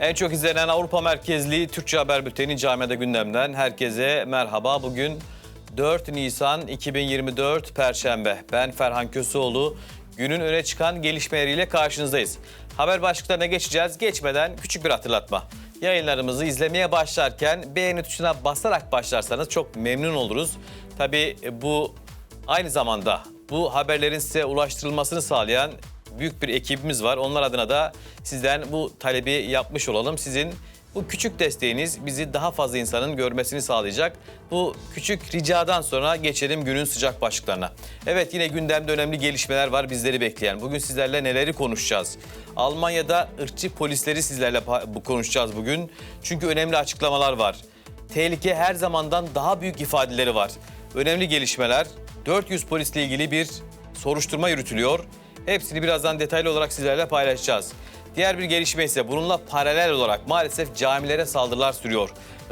En çok izlenen Avrupa merkezli Türkçe Haber Bülteni Camiada Gündem'den herkese merhaba. Bugün 4 Nisan 2024 Perşembe. Ben Ferhan Köseoğlu. Günün öne çıkan gelişmeleriyle karşınızdayız. Haber başlıklarına geçeceğiz. Geçmeden küçük bir hatırlatma. Yayınlarımızı izlemeye başlarken beğeni tuşuna basarak başlarsanız çok memnun oluruz. Tabii bu aynı zamanda bu haberlerin size ulaştırılmasını sağlayan büyük bir ekibimiz var. Onlar adına da sizden bu talebi yapmış olalım. Sizin bu küçük desteğiniz bizi daha fazla insanın görmesini sağlayacak. Bu küçük ricadan sonra geçelim günün sıcak başlıklarına. Evet yine gündemde önemli gelişmeler var bizleri bekleyen. Bugün sizlerle neleri konuşacağız? Almanya'da ırkçı polisleri sizlerle konuşacağız bugün. Çünkü önemli açıklamalar var. Tehlike her zamandan daha büyük ifadeleri var. Önemli gelişmeler. 400 polisle ilgili bir soruşturma yürütülüyor. Hepsini birazdan detaylı olarak sizlerle paylaşacağız. Diğer bir gelişme ise bununla paralel olarak maalesef camilere saldırılar sürüyor.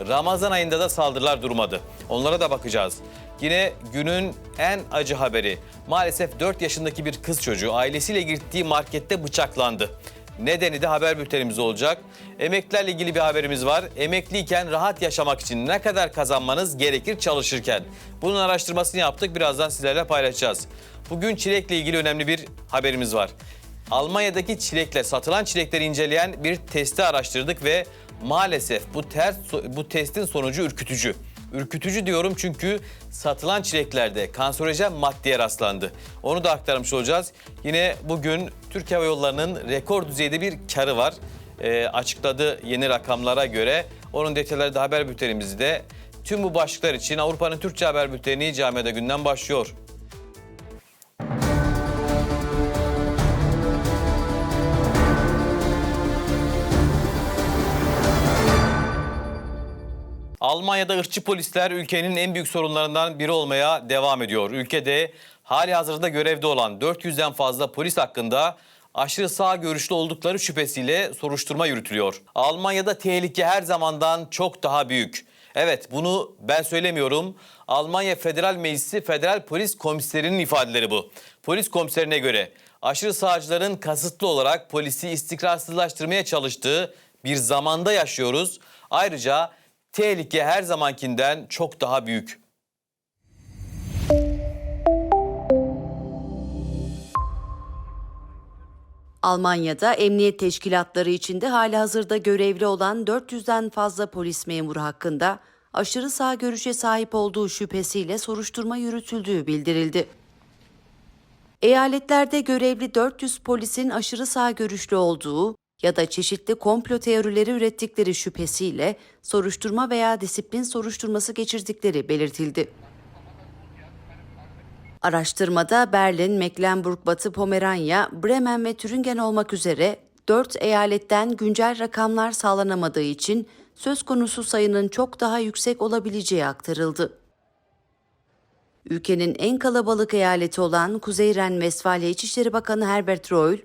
Ramazan ayında da saldırılar durmadı. Onlara da bakacağız. Yine günün en acı haberi. Maalesef 4 yaşındaki bir kız çocuğu ailesiyle gittiği markette bıçaklandı. Nedeni de haber bültenimiz olacak. Emeklilerle ilgili bir haberimiz var. Emekliyken rahat yaşamak için ne kadar kazanmanız gerekir çalışırken? Bunun araştırmasını yaptık. Birazdan sizlerle paylaşacağız. Bugün çilekle ilgili önemli bir haberimiz var. Almanya'daki çilekle satılan çilekleri inceleyen bir testi araştırdık ve maalesef bu ters bu testin sonucu ürkütücü. Ürkütücü diyorum çünkü satılan çileklerde kanserojen maddeye rastlandı. Onu da aktarmış olacağız. Yine bugün Türk Hava Yolları'nın rekor düzeyde bir karı var. Ee, açıkladı yeni rakamlara göre. Onun detayları da haber bültenimizde. Tüm bu başlıklar için Avrupa'nın Türkçe Haber Bülteni Camiada Günden başlıyor. Almanya'da ırkçı polisler ülkenin en büyük sorunlarından biri olmaya devam ediyor. Ülkede hali hazırda görevde olan 400'den fazla polis hakkında aşırı sağ görüşlü oldukları şüphesiyle soruşturma yürütülüyor. Almanya'da tehlike her zamandan çok daha büyük. Evet bunu ben söylemiyorum. Almanya Federal Meclisi Federal Polis Komiserinin ifadeleri bu. Polis komiserine göre aşırı sağcıların kasıtlı olarak polisi istikrarsızlaştırmaya çalıştığı bir zamanda yaşıyoruz. Ayrıca tehlike her zamankinden çok daha büyük. Almanya'da emniyet teşkilatları içinde hali hazırda görevli olan 400'den fazla polis memuru hakkında aşırı sağ görüşe sahip olduğu şüphesiyle soruşturma yürütüldüğü bildirildi. Eyaletlerde görevli 400 polisin aşırı sağ görüşlü olduğu ya da çeşitli komplo teorileri ürettikleri şüphesiyle soruşturma veya disiplin soruşturması geçirdikleri belirtildi. Araştırmada Berlin, Mecklenburg, Batı Pomeranya, Bremen ve Türingen olmak üzere 4 eyaletten güncel rakamlar sağlanamadığı için söz konusu sayının çok daha yüksek olabileceği aktarıldı. Ülkenin en kalabalık eyaleti olan Kuzey Ren-Vesfalya İçişleri Bakanı Herbert Reul,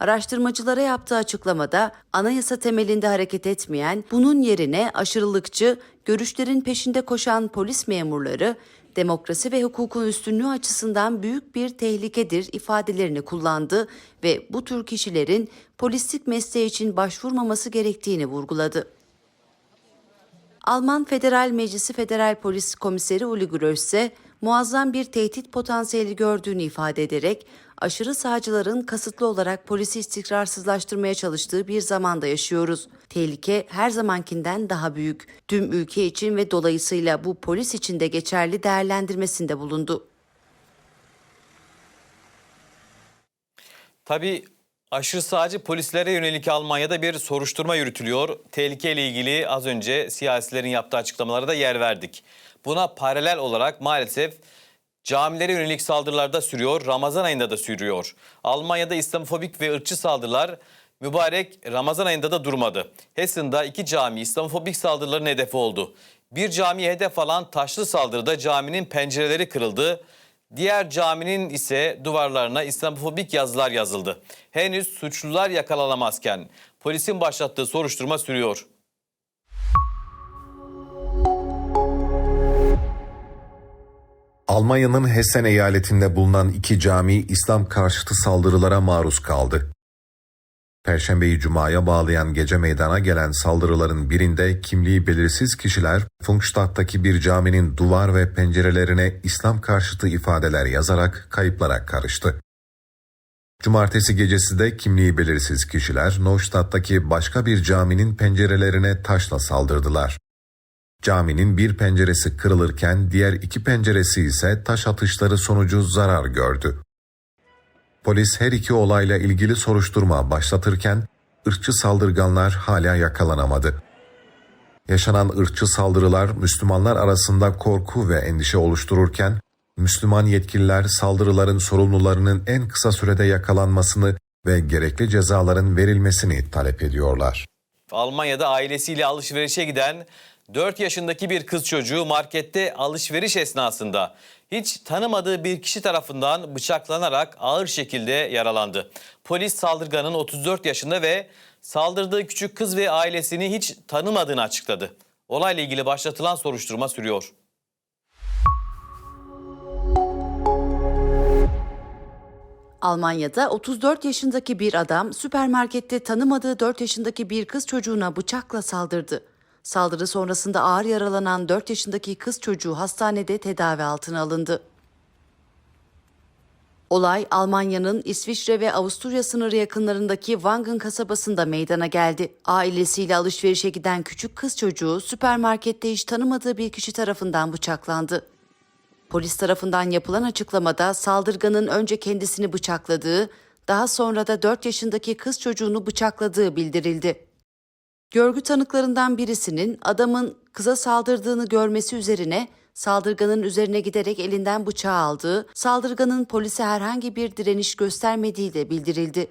araştırmacılara yaptığı açıklamada anayasa temelinde hareket etmeyen, bunun yerine aşırılıkçı, görüşlerin peşinde koşan polis memurları demokrasi ve hukukun üstünlüğü açısından büyük bir tehlikedir ifadelerini kullandı ve bu tür kişilerin polislik mesleği için başvurmaması gerektiğini vurguladı. Alman Federal Meclisi Federal Polis Komiseri Uli Gross ise muazzam bir tehdit potansiyeli gördüğünü ifade ederek aşırı sağcıların kasıtlı olarak polisi istikrarsızlaştırmaya çalıştığı bir zamanda yaşıyoruz. Tehlike her zamankinden daha büyük. Tüm ülke için ve dolayısıyla bu polis için de geçerli değerlendirmesinde bulundu. Tabii aşırı sağcı polislere yönelik Almanya'da bir soruşturma yürütülüyor. Tehlikeyle ilgili az önce siyasilerin yaptığı açıklamalara da yer verdik. Buna paralel olarak maalesef camilere yönelik saldırılar da sürüyor, Ramazan ayında da sürüyor. Almanya'da İslamofobik ve ırkçı saldırılar mübarek Ramazan ayında da durmadı. Hessen'da iki cami İslamofobik saldırıların hedefi oldu. Bir camiye hedef alan taşlı saldırıda caminin pencereleri kırıldı. Diğer caminin ise duvarlarına İslamofobik yazılar yazıldı. Henüz suçlular yakalanamazken polisin başlattığı soruşturma sürüyor. Almanya'nın Hessen eyaletinde bulunan iki cami İslam karşıtı saldırılara maruz kaldı. Perşembeyi Cuma'ya bağlayan gece meydana gelen saldırıların birinde kimliği belirsiz kişiler Funkstadt'taki bir caminin duvar ve pencerelerine İslam karşıtı ifadeler yazarak kayıplara karıştı. Cumartesi gecesi de kimliği belirsiz kişiler Neustadt'taki başka bir caminin pencerelerine taşla saldırdılar. Caminin bir penceresi kırılırken diğer iki penceresi ise taş atışları sonucu zarar gördü. Polis her iki olayla ilgili soruşturma başlatırken ırkçı saldırganlar hala yakalanamadı. Yaşanan ırkçı saldırılar Müslümanlar arasında korku ve endişe oluştururken Müslüman yetkililer saldırıların sorumlularının en kısa sürede yakalanmasını ve gerekli cezaların verilmesini talep ediyorlar. Almanya'da ailesiyle alışverişe giden 4 yaşındaki bir kız çocuğu markette alışveriş esnasında hiç tanımadığı bir kişi tarafından bıçaklanarak ağır şekilde yaralandı. Polis saldırganın 34 yaşında ve saldırdığı küçük kız ve ailesini hiç tanımadığını açıkladı. Olayla ilgili başlatılan soruşturma sürüyor. Almanya'da 34 yaşındaki bir adam süpermarkette tanımadığı 4 yaşındaki bir kız çocuğuna bıçakla saldırdı. Saldırı sonrasında ağır yaralanan 4 yaşındaki kız çocuğu hastanede tedavi altına alındı. Olay Almanya'nın İsviçre ve Avusturya sınırı yakınlarındaki Wangen kasabasında meydana geldi. Ailesiyle alışverişe giden küçük kız çocuğu süpermarkette hiç tanımadığı bir kişi tarafından bıçaklandı. Polis tarafından yapılan açıklamada saldırganın önce kendisini bıçakladığı, daha sonra da 4 yaşındaki kız çocuğunu bıçakladığı bildirildi. Görgü tanıklarından birisinin adamın kıza saldırdığını görmesi üzerine saldırganın üzerine giderek elinden bıçağı aldığı, saldırganın polise herhangi bir direniş göstermediği de bildirildi.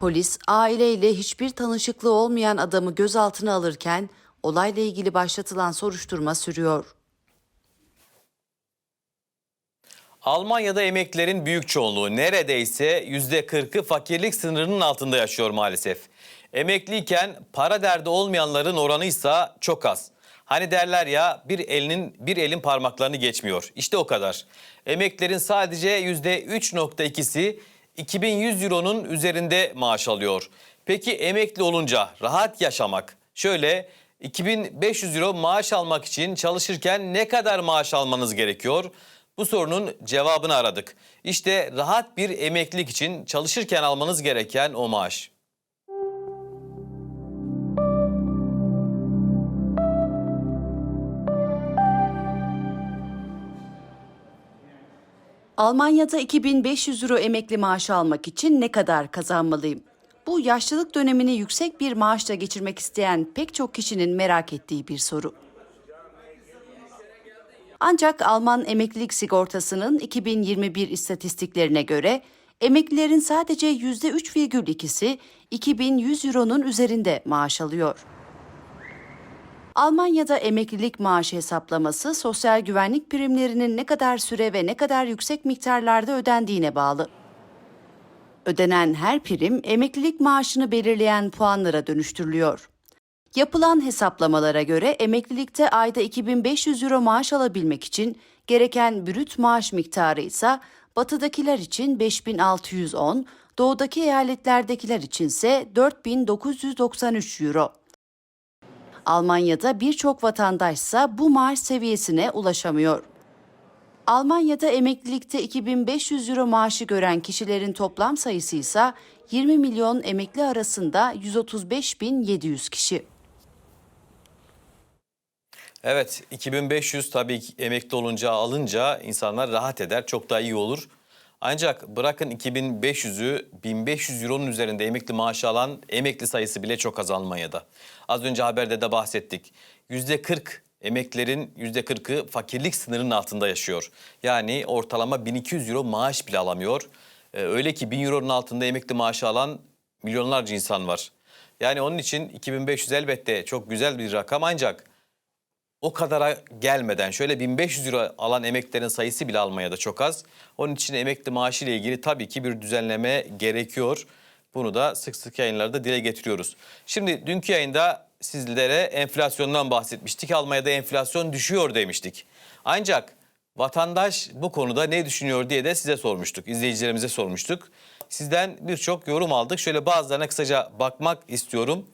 Polis aileyle hiçbir tanışıklığı olmayan adamı gözaltına alırken olayla ilgili başlatılan soruşturma sürüyor. Almanya'da emeklilerin büyük çoğunluğu neredeyse %40'ı fakirlik sınırının altında yaşıyor maalesef. Emekliyken para derdi olmayanların oranı ise çok az. Hani derler ya bir elinin bir elin parmaklarını geçmiyor. İşte o kadar. Emeklilerin sadece %3.2'si 2100 euronun üzerinde maaş alıyor. Peki emekli olunca rahat yaşamak şöyle 2500 euro maaş almak için çalışırken ne kadar maaş almanız gerekiyor? Bu sorunun cevabını aradık. İşte rahat bir emeklilik için çalışırken almanız gereken o maaş. Almanya'da 2500 euro emekli maaşı almak için ne kadar kazanmalıyım? Bu yaşlılık dönemini yüksek bir maaşla geçirmek isteyen pek çok kişinin merak ettiği bir soru. Ancak Alman emeklilik sigortasının 2021 istatistiklerine göre emeklilerin sadece %3,2'si 2100 euronun üzerinde maaş alıyor. Almanya'da emeklilik maaşı hesaplaması sosyal güvenlik primlerinin ne kadar süre ve ne kadar yüksek miktarlarda ödendiğine bağlı. Ödenen her prim emeklilik maaşını belirleyen puanlara dönüştürülüyor. Yapılan hesaplamalara göre emeklilikte ayda 2500 euro maaş alabilmek için gereken brüt maaş miktarı ise batıdakiler için 5610, doğudaki eyaletlerdekiler içinse 4993 euro. Almanya'da birçok vatandaşsa bu maaş seviyesine ulaşamıyor. Almanya'da emeklilikte 2500 euro maaşı gören kişilerin toplam sayısı ise 20 milyon emekli arasında 135.700 kişi. Evet 2500 tabii emekli olunca alınca insanlar rahat eder çok daha iyi olur. Ancak bırakın 2500'ü 1500 euronun üzerinde emekli maaşı alan emekli sayısı bile çok az Almanya'da. Az önce haberde de bahsettik. %40 emeklerin %40'ı fakirlik sınırının altında yaşıyor. Yani ortalama 1200 euro maaş bile alamıyor. Ee, öyle ki 1000 euronun altında emekli maaşı alan milyonlarca insan var. Yani onun için 2500 elbette çok güzel bir rakam ancak o kadara gelmeden şöyle 1500 euro alan emeklilerin sayısı bile Almanya'da çok az. Onun için emekli maaşı ile ilgili tabii ki bir düzenleme gerekiyor. Bunu da sık sık yayınlarda dile getiriyoruz. Şimdi dünkü yayında sizlere enflasyondan bahsetmiştik. Almanya'da enflasyon düşüyor demiştik. Ancak vatandaş bu konuda ne düşünüyor diye de size sormuştuk. izleyicilerimize sormuştuk. Sizden birçok yorum aldık. Şöyle bazılarına kısaca bakmak istiyorum.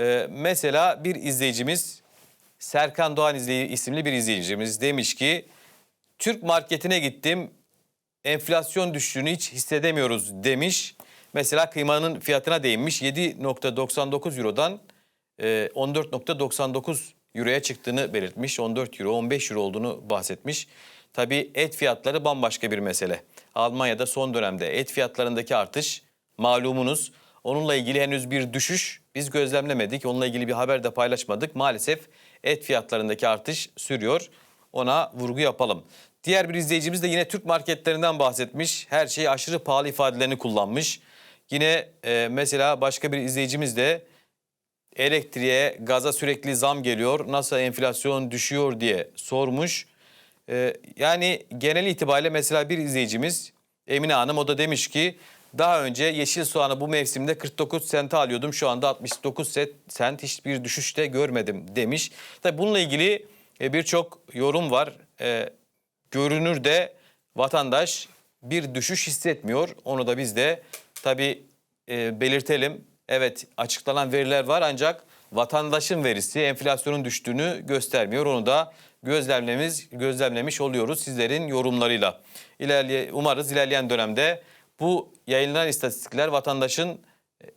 Ee, mesela bir izleyicimiz Serkan Doğan isimli bir izleyicimiz demiş ki Türk marketine gittim enflasyon düştüğünü hiç hissedemiyoruz demiş. Mesela kıymanın fiyatına değinmiş 7.99 Euro'dan e, 14.99 Euro'ya çıktığını belirtmiş. 14 Euro 15 Euro olduğunu bahsetmiş. Tabii et fiyatları bambaşka bir mesele. Almanya'da son dönemde et fiyatlarındaki artış malumunuz. Onunla ilgili henüz bir düşüş biz gözlemlemedik. Onunla ilgili bir haber de paylaşmadık. Maalesef et fiyatlarındaki artış sürüyor. Ona vurgu yapalım. Diğer bir izleyicimiz de yine Türk marketlerinden bahsetmiş. Her şey aşırı pahalı ifadelerini kullanmış. Yine e, mesela başka bir izleyicimiz de elektriğe, gaza sürekli zam geliyor. Nasıl enflasyon düşüyor diye sormuş. E, yani genel itibariyle mesela bir izleyicimiz Emine Hanım o da demiş ki daha önce yeşil soğanı bu mevsimde 49 sente alıyordum. Şu anda 69 sent, hiçbir düşüşte görmedim demiş. Tabii bununla ilgili e, birçok yorum var. E, görünürde vatandaş bir düşüş hissetmiyor. Onu da biz de tabii e, belirtelim. Evet açıklanan veriler var ancak vatandaşın verisi enflasyonun düştüğünü göstermiyor. Onu da gözlemlemiz gözlemlemiş oluyoruz sizlerin yorumlarıyla. İlerleye, umarız ilerleyen dönemde bu yayınlanan istatistikler vatandaşın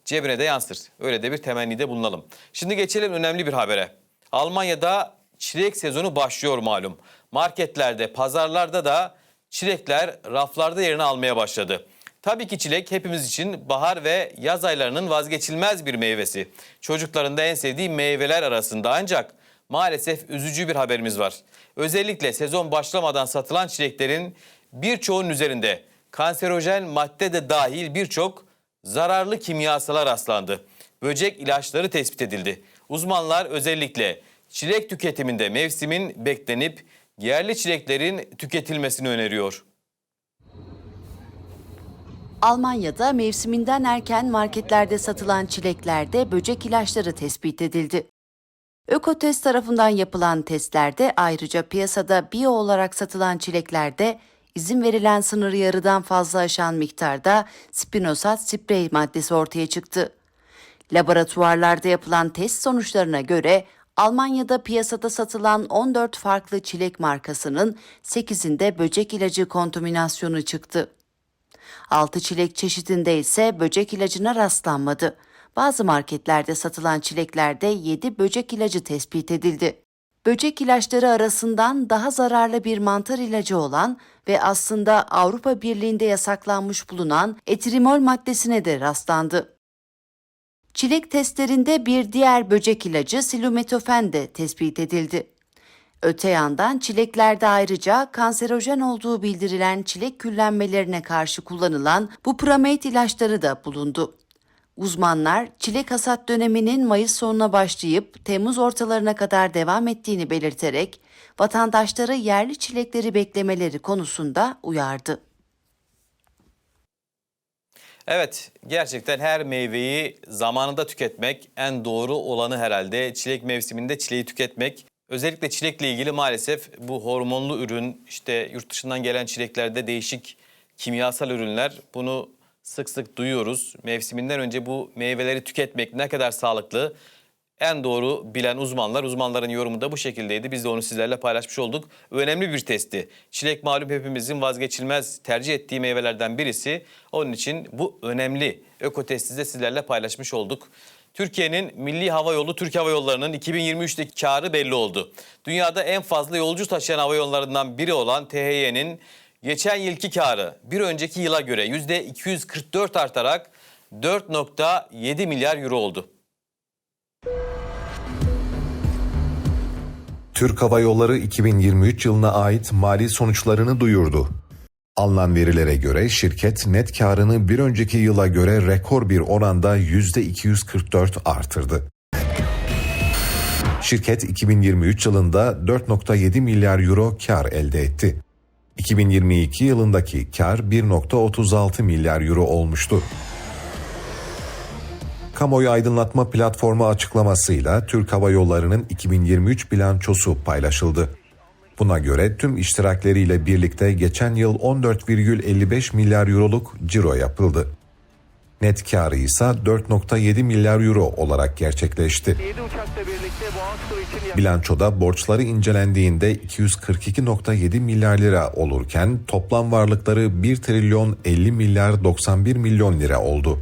cebine de yansır. Öyle de bir temennide bulunalım. Şimdi geçelim önemli bir habere. Almanya'da çilek sezonu başlıyor malum. Marketlerde, pazarlarda da çilekler raflarda yerini almaya başladı. Tabii ki çilek hepimiz için bahar ve yaz aylarının vazgeçilmez bir meyvesi. Çocukların da en sevdiği meyveler arasında ancak maalesef üzücü bir haberimiz var. Özellikle sezon başlamadan satılan çileklerin birçoğunun üzerinde kanserojen madde de dahil birçok zararlı kimyasalar rastlandı. Böcek ilaçları tespit edildi. Uzmanlar özellikle çilek tüketiminde mevsimin beklenip yerli çileklerin tüketilmesini öneriyor. Almanya'da mevsiminden erken marketlerde satılan çileklerde böcek ilaçları tespit edildi. Ökotest tarafından yapılan testlerde ayrıca piyasada biyo olarak satılan çileklerde izin verilen sınırı yarıdan fazla aşan miktarda spinosat sprey maddesi ortaya çıktı. Laboratuvarlarda yapılan test sonuçlarına göre Almanya'da piyasada satılan 14 farklı çilek markasının 8'inde böcek ilacı kontaminasyonu çıktı. 6 çilek çeşidinde ise böcek ilacına rastlanmadı. Bazı marketlerde satılan çileklerde 7 böcek ilacı tespit edildi. Böcek ilaçları arasından daha zararlı bir mantar ilacı olan ve aslında Avrupa Birliği'nde yasaklanmış bulunan etrimol maddesine de rastlandı. Çilek testlerinde bir diğer böcek ilacı silumetofen de tespit edildi. Öte yandan çileklerde ayrıca kanserojen olduğu bildirilen çilek küllenmelerine karşı kullanılan bupramet ilaçları da bulundu. Uzmanlar çilek hasat döneminin Mayıs sonuna başlayıp Temmuz ortalarına kadar devam ettiğini belirterek vatandaşları yerli çilekleri beklemeleri konusunda uyardı. Evet gerçekten her meyveyi zamanında tüketmek en doğru olanı herhalde. Çilek mevsiminde çileği tüketmek. Özellikle çilekle ilgili maalesef bu hormonlu ürün işte yurt dışından gelen çileklerde değişik kimyasal ürünler bunu sık sık duyuyoruz. Mevsiminden önce bu meyveleri tüketmek ne kadar sağlıklı en doğru bilen uzmanlar, uzmanların yorumu da bu şekildeydi. Biz de onu sizlerle paylaşmış olduk. Önemli bir testti. Çilek malum hepimizin vazgeçilmez tercih ettiği meyvelerden birisi. Onun için bu önemli ökotesti de sizlerle paylaşmış olduk. Türkiye'nin Milli Hava Yolu Türk Hava Yolları'nın 2023'teki karı belli oldu. Dünyada en fazla yolcu taşıyan hava yollarından biri olan THY'nin geçen yılki karı bir önceki yıla göre %244 artarak 4.7 milyar euro oldu. Türk Hava Yolları 2023 yılına ait mali sonuçlarını duyurdu. Alınan verilere göre şirket net karını bir önceki yıla göre rekor bir oranda %244 artırdı. Şirket 2023 yılında 4.7 milyar euro kar elde etti. 2022 yılındaki kar 1.36 milyar euro olmuştu. Kamuoyu aydınlatma platformu açıklamasıyla Türk Hava Yolları'nın 2023 bilançosu paylaşıldı. Buna göre tüm iştirakleriyle birlikte geçen yıl 14,55 milyar euroluk ciro yapıldı. Net karı ise 4.7 milyar euro olarak gerçekleşti. 7 uçakla birlikte Boğazköy için yaklaşık Bilançoda borçları incelendiğinde 242.7 milyar lira olurken toplam varlıkları 1 trilyon 50 milyar 91 milyon lira oldu.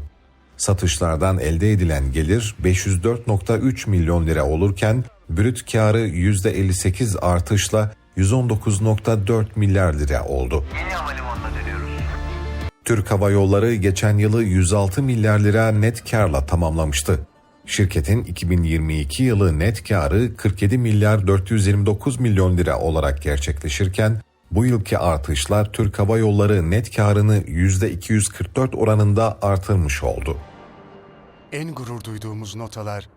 Satışlardan elde edilen gelir 504.3 milyon lira olurken brüt karı %58 artışla 119.4 milyar lira oldu. yeni dönüyoruz. Türk Hava Yolları geçen yılı 106 milyar lira net karla tamamlamıştı. Şirketin 2022 yılı net karı 47 milyar 429 milyon lira olarak gerçekleşirken bu yılki artışlar Türk Hava Yolları net karını %244 oranında artırmış oldu. En gurur duyduğumuz notalar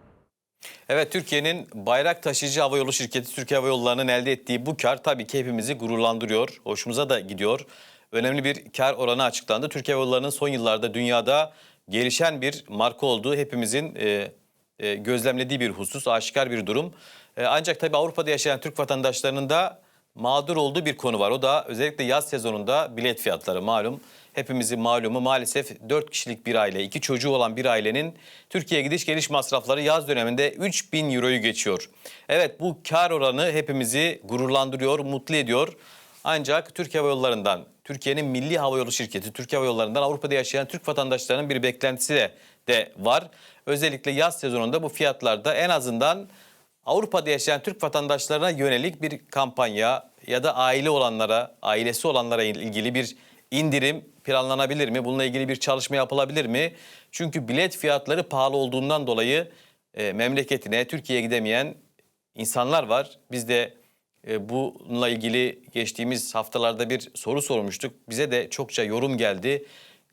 Evet Türkiye'nin bayrak taşıyıcı havayolu şirketi Türkiye Hava Yolları'nın elde ettiği bu kar tabii ki hepimizi gururlandırıyor. Hoşumuza da gidiyor. Önemli bir kar oranı açıklandı. Türkiye Hava Yolları'nın son yıllarda dünyada gelişen bir marka olduğu hepimizin e, e, gözlemlediği bir husus, aşikar bir durum. E, ancak tabii Avrupa'da yaşayan Türk vatandaşlarının da mağdur olduğu bir konu var. O da özellikle yaz sezonunda bilet fiyatları malum. Hepimizin malumu maalesef 4 kişilik bir aile, 2 çocuğu olan bir ailenin Türkiye gidiş geliş masrafları yaz döneminde 3000 euroyu geçiyor. Evet bu kar oranı hepimizi gururlandırıyor, mutlu ediyor. Ancak Türkiye Hava Yolları'ndan, Türkiye'nin milli havayolu şirketi Türkiye Hava Yolları'ndan Avrupa'da yaşayan Türk vatandaşlarının bir beklentisi de, de var. Özellikle yaz sezonunda bu fiyatlarda en azından Avrupa'da yaşayan Türk vatandaşlarına yönelik bir kampanya ya da aile olanlara, ailesi olanlara ilgili bir indirim planlanabilir mi? Bununla ilgili bir çalışma yapılabilir mi? Çünkü bilet fiyatları pahalı olduğundan dolayı e, memleketine, Türkiye'ye gidemeyen insanlar var. Biz de e, bununla ilgili geçtiğimiz haftalarda bir soru sormuştuk. Bize de çokça yorum geldi.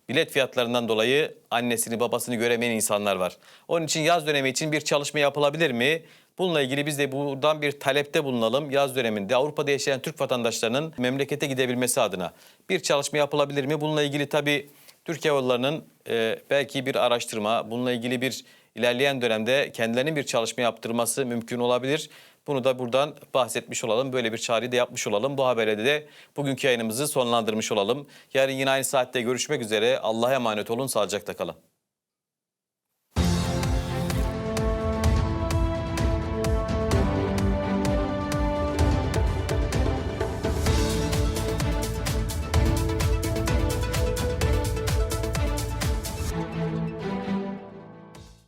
Bilet fiyatlarından dolayı annesini babasını göremeyen insanlar var. Onun için yaz dönemi için bir çalışma yapılabilir mi? Bununla ilgili biz de buradan bir talepte bulunalım. Yaz döneminde Avrupa'da yaşayan Türk vatandaşlarının memlekete gidebilmesi adına bir çalışma yapılabilir mi? Bununla ilgili tabii Türkiye Yolları'nın e, belki bir araştırma, bununla ilgili bir ilerleyen dönemde kendilerinin bir çalışma yaptırması mümkün olabilir. Bunu da buradan bahsetmiş olalım. Böyle bir çağrıyı da yapmış olalım. Bu habere de bugünkü yayınımızı sonlandırmış olalım. Yarın yine aynı saatte görüşmek üzere. Allah'a emanet olun. Sağlıcakla kalın.